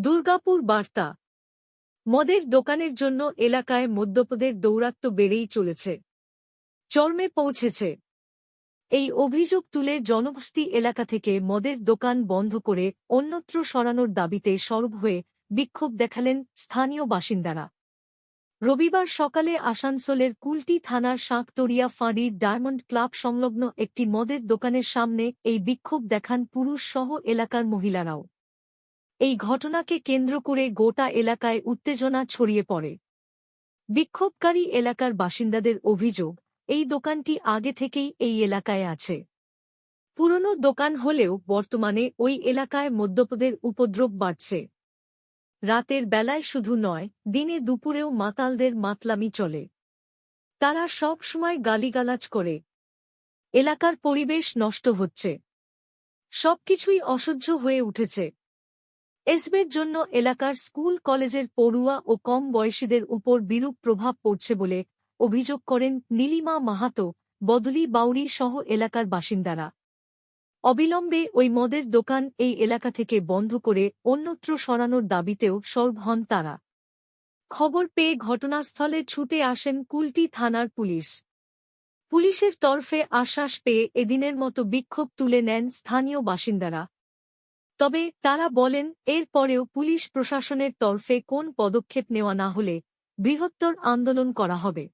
দুর্গাপুর বার্তা। মদের দোকানের জন্য এলাকায় মদ্যপদের দৌরাত্ম্য বেড়েই চলেছে। চর্মে পৌঁছেছে। এই অভিযোগ তুলে জনবস্তি এলাকা থেকে মদের দোকান বন্ধ করে অন্যত্র সরানোর দাবিতে সরব হয়ে বিক্ষোভ দেখালেন স্থানীয় বাসিন্দারা। রবিবার সকালে আসানসোলের কুলটি থানার শাঁকতরিয়া ফাঁড়ির ডায়মন্ড ক্লাব সংলগ্ন একটি মদের দোকানের সামনে এই বিক্ষোভ দেখান পুরুষ সহ এলাকার মহিলারাও। এই ঘটনাকে কেন্দ্র করে গোটা এলাকায় উত্তেজনা ছড়িয়ে পড়ে। বিক্ষোভকারী এলাকার বাসিন্দাদের অভিযোগ, এই দোকানটি আগে থেকেই এই এলাকায় আছে। পুরনো দোকান হলেও বর্তমানে ওই এলাকায় মদ্যপদের উপদ্রব বাড়ছে। রাতের বেলায় শুধু নয়, দিনে দুপুরেও মাতালদের মাতলামি চলে। তারা সব সময় গালিগালাজ করে। এলাকার পরিবেশ নষ্ট হচ্ছে। সবকিছুই অসহ্য হয়ে উঠেছে। এসবের জন্য এলাকার স্কুল, কলেজের পড়ুয়া ও কম বয়সীদের উপর বিরূপ প্রভাব পড়ছে বলে অভিযোগ করেন নীলিমা মাহাতো, বদলি বাউরি সহ এলাকার বাসিন্দারা। অবিলম্বে ওই মদের দোকান এই এলাকা থেকে বন্ধ করে অন্যত্র সরানোর দাবিতেও সরব হন তারা। খবর পেয়ে ঘটনাস্থলে ছুটে আসেন কুলটি থানার পুলিশ। পুলিশের তরফে আশ্বাস পেয়ে এদিনের মতো বিক্ষোভ তুলে নেন স্থানীয় বাসিন্দারা। তবে তারা বলেন, এর পরেও পুলিশ প্রশাসনের তরফে কোন পদক্ষেপ নেওয়া না হলে বৃহত্তর আন্দোলন করা হবে।